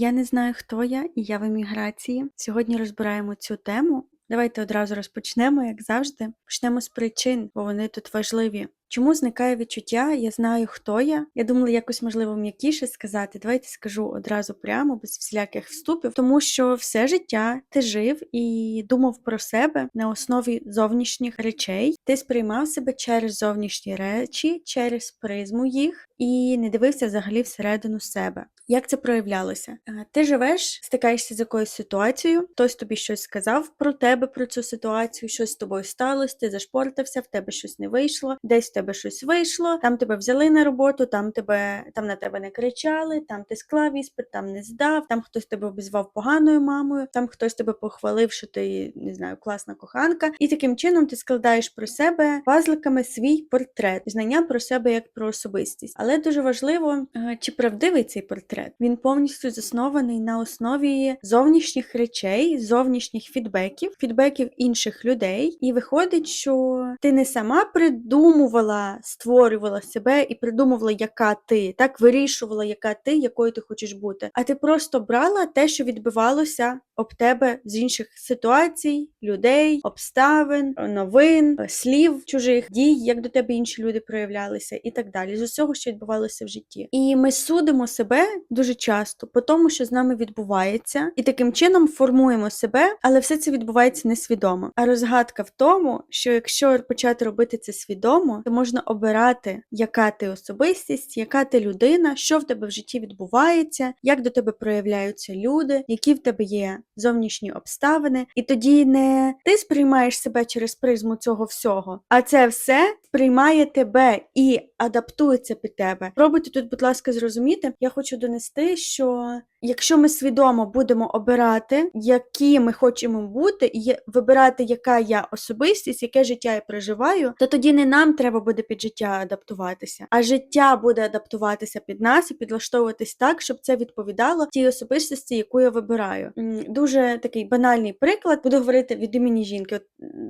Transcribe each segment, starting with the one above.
Я не знаю, хто я, і я в еміграції. Сьогодні розбираємо цю тему. Давайте одразу розпочнемо, як завжди. Почнемо з причин, бо вони тут важливі. Чому зникає відчуття? Я знаю, хто я. Я думала, якось можливо м'якіше сказати. Давайте скажу одразу прямо, без всіляких вступів, тому що все життя ти жив і думав про себе на основі зовнішніх речей. Ти сприймав себе через зовнішні речі, через призму їх і не дивився взагалі всередину себе. Як це проявлялося? Е, Ти живеш, стикаєшся з якоюсь ситуацією, хтось тобі щось сказав про тебе, про цю ситуацію, щось з тобою сталося, ти зашпортався, в тебе щось не вийшло, десь в тебе щось вийшло, там тебе взяли на роботу, там тебе там на тебе не кричали, там ти склав іспит, там не здав, там хтось тебе обізвав поганою мамою, там хтось тебе похвалив, що ти не знаю, класна коханка. І таким чином ти складаєш про себе пазликами свій портрет, знання про себе як про особистість. Але дуже важливо, е, чи правдивий цей портрет. Він повністю заснований на основі зовнішніх речей, зовнішніх фідбеків, фідбеків інших людей. І виходить, що ти не сама придумувала, створювала себе і придумувала, яка ти, так вирішувала, яка ти, якою ти хочеш бути. А ти просто брала те, що відбивалося об тебе з інших ситуацій, людей, обставин, новин, слів чужих дій, як до тебе інші люди проявлялися, і так далі. З усього, що відбувалося в житті. І ми судимо себе дуже часто по тому, що з нами відбувається, і таким чином формуємо себе, але все це відбувається несвідомо. А розгадка в тому, що якщо почати робити це свідомо, то можна обирати, яка ти особистість, яка ти людина, що в тебе в житті відбувається, як до тебе проявляються люди, які в тебе є зовнішні обставини, і тоді не ти сприймаєш себе через призму цього всього, а це все сприймає тебе і адаптується під тебе. Пробуйте тут, будь ласка, зрозуміти. Я хочу донести, що якщо ми свідомо будемо обирати, які ми хочемо бути, і вибирати, яка я особистість, яке життя я проживаю, то тоді не нам треба буде під життя адаптуватися, а життя буде адаптуватися під нас і підлаштовуватись так, щоб це відповідало тій особистості, яку я вибираю. Дуже такий банальний приклад. Буду говорити від імені жінки. От,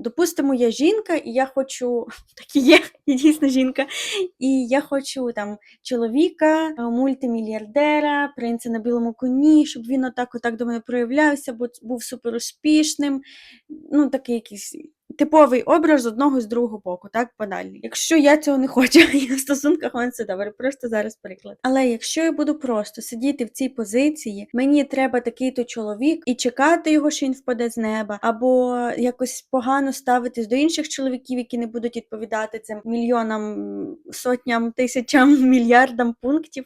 допустимо, я жінка, і я хочу так і є, я дійсно жінка, і я хочу там чоловіка, е, мультимільярдера, принца на білому коні, щоб він отак отак до мене проявлявся, бо був суперуспішним. Ну, такий якийсь типовий образ з одного з другого боку, так банальний. Якщо я цього не хочу, і в стосунках воно це добре, просто зараз приклад. Але якщо я буду просто сидіти в цій позиції, мені треба такий то чоловік і чекати його, що він впаде з неба, або якось погано ставитись до інших чоловіків, які не будуть відповідати цим мільйонам, сотням, тисячам, мільярдам пунктів,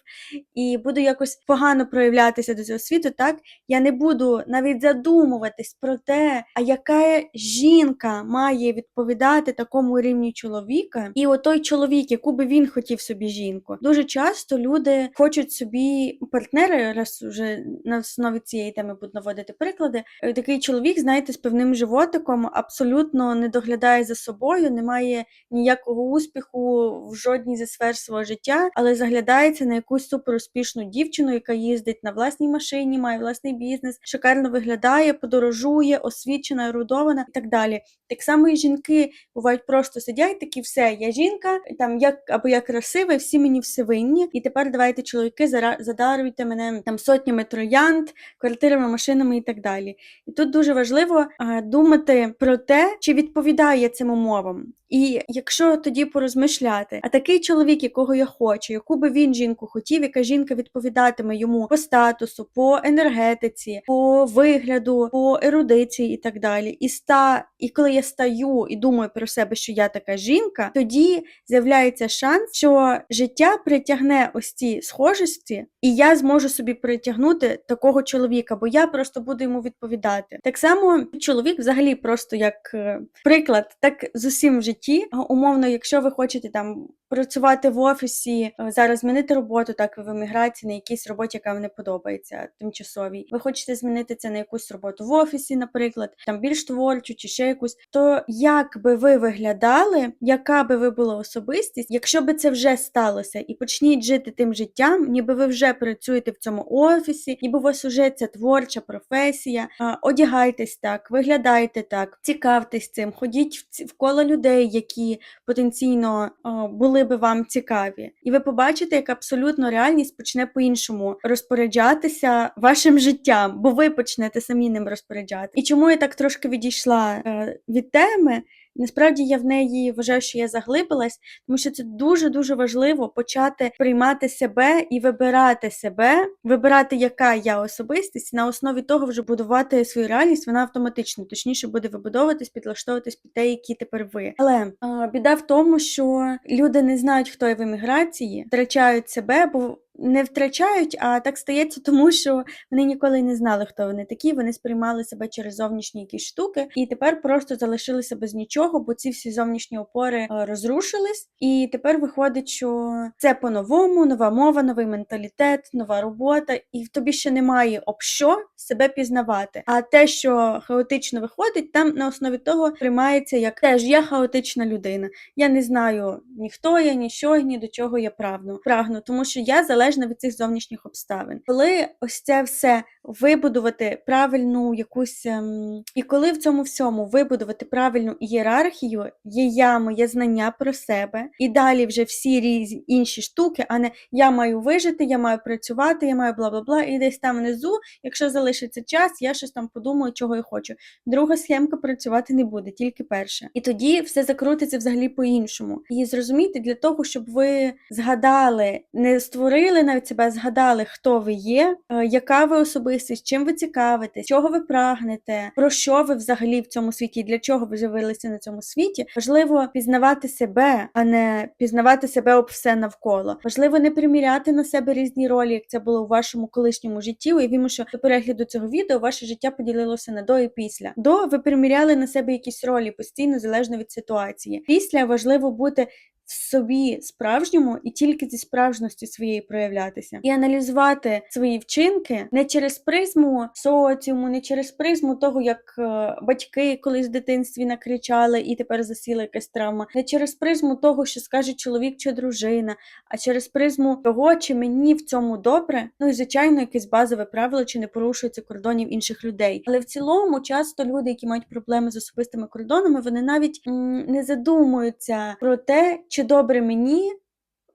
і буду якось погано проявлятися до цього світу, так я не буду навіть задумуватись про те, а яка жінка має відповідати такому рівню чоловіка, і отой чоловік, яку би він хотів собі жінку. Дуже часто люди хочуть собі партнера, раз вже на основі цієї теми буду наводити приклади. е, Такий чоловік, знаєте, з певним животиком абсолютно не доглядає за собою, не має ніякого успіху в жодній зі сфер свого життя, але заглядається на якусь суперуспішну дівчину, яка їздить на власній машині, має власний бізнес, шикарно виглядає, подорожує, освічена, ерудована і так далі. Так само і жінки бувають просто сидять такі, все, я жінка, там як або я красива, всі мені все винні. І тепер давайте, чоловіки, задаруйте мене там сотнями троянд, квартирами, машинами і так далі. І тут дуже важливо а, думати про те, чи відповідає цим умовам. І якщо тоді порозмишляти, а такий чоловік, якого я хочу, яку би він жінку хотів, яка жінка відповідатиме йому по статусу, по енергетиці, по вигляду, по ерудиції і так далі. І ста, і коли я стаю і думаю про себе, що я така жінка, тоді з'являється шанс, що життя притягне ось ці схожості, і я зможу собі притягнути такого чоловіка, бо я просто буду йому відповідати. Так само чоловік, взагалі, просто як е, приклад, так з усім в житті. Умовно, якщо ви хочете там працювати в офісі, е, зараз змінити роботу, так ви в еміграції на якійсь роботі, яка вам не подобається, тимчасовій. Ви хочете змінити це на якусь роботу в офісі, наприклад, там більш творчу чи ще якусь. То як би ви виглядали, яка би ви була особистість, якщо би це вже сталося, і почніть жити тим життям, ніби ви вже працюєте в цьому офісі, ніби у вас уже ця творча професія. Одягайтесь так, виглядайте так, цікавтесь цим, ходіть в, коло людей, які потенційно були би вам цікаві. І ви побачите, як абсолютно реальність почне по-іншому розпоряджатися вашим життям, бо ви почнете самі ним розпоряджати. І чому я так трошки відійшла е, від теми? Насправді я в неї вважаю, що я заглибилась, тому що це дуже дуже важливо почати приймати себе і вибирати себе, вибирати, яка я особистість, на основі того вже будувати свою реальність. Вона автоматично точніше буде вибудовуватись, підлаштовуватись під те, які тепер ви. Але а, біда в тому, що люди не знають, хто є в еміграції, втрачають себе, бо не втрачають, а так стається, тому що вони ніколи не знали, хто вони такі. Вони сприймали себе через зовнішні якісь штуки, і тепер просто залишилися без нічого, бо ці всі зовнішні опори е, розрушились. І тепер виходить, що це по-новому, нова мова, новий менталітет, нова робота, і в тобі ще немає об що себе пізнавати. А те, що хаотично виходить, там на основі того приймається як теж я хаотична людина. Я не знаю ні хто я, ні що, ні до чого я прагну. Прагну, тому що я залежна від цих зовнішніх обставин. Коли ось це все вибудувати правильну якусь ем, і коли в цьому всьому вибудувати правильну ієрархію, є я, моє знання про себе, і далі вже всі різні інші штуки, а не я маю вижити, я маю працювати, я маю бла бла бла, і десь там внизу, якщо залишиться час, я щось там подумаю, чого я хочу. Друга схемка працювати не буде, тільки перша. І тоді все закрутиться взагалі по-іншому. І зрозуміти для того, щоб ви згадали, не створили навіть себе, згадали, хто ви є, е, яка ви особистість, чим ви цікавитесь, чого ви прагнете, про що ви взагалі в цьому світі, для чого ви з'явилися на цьому світі. Важливо пізнавати себе, а не пізнавати себе об все навколо. Важливо не приміряти на себе різні ролі, як це було у вашому колишньому житті. Уявімо, що до перегляду цього відео ваше життя поділилося на до і після. До ви приміряли на себе якісь ролі постійно залежно від ситуації. Після важливо бути в собі справжньому і тільки зі справжності своєї проявлятися, і аналізувати свої вчинки не через призму соціуму, не через призму того, як е, батьки колись в дитинстві накричали і тепер засіла якась травма, не через призму того, що скаже чоловік чи дружина, а через призму того, чи мені в цьому добре. Ну і звичайно, якесь базове правило, чи не порушується кордонів інших людей. Але в цілому часто люди, які мають проблеми з особистими кордонами, вони навіть м, не задумуються про те, чи добре мені,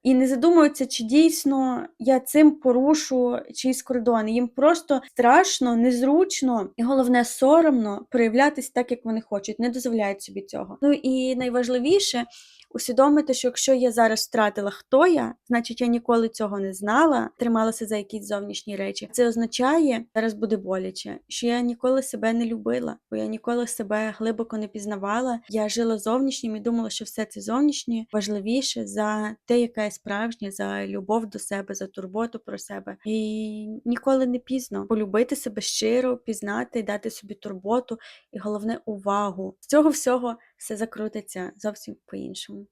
і не задумуються, чи дійсно я цим порушу чийсь кордони. Їм просто страшно, незручно і головне соромно проявлятись так, як вони хочуть, не дозволяють собі цього. Ну і найважливіше усвідомити, що якщо я зараз втратила, хто я, значить я ніколи цього не знала, трималася за якісь зовнішні речі. Це означає, зараз буде боляче, що я ніколи себе не любила, бо я ніколи себе глибоко не пізнавала. Я жила зовнішнім і думала, що все це зовнішнє важливіше за те, яка я справжня, за любов до себе, за турботу про себе. І ніколи не пізно полюбити себе щиро, пізнати, дати собі турботу і головне увагу. З цього всього все закрутиться зовсім по-іншому.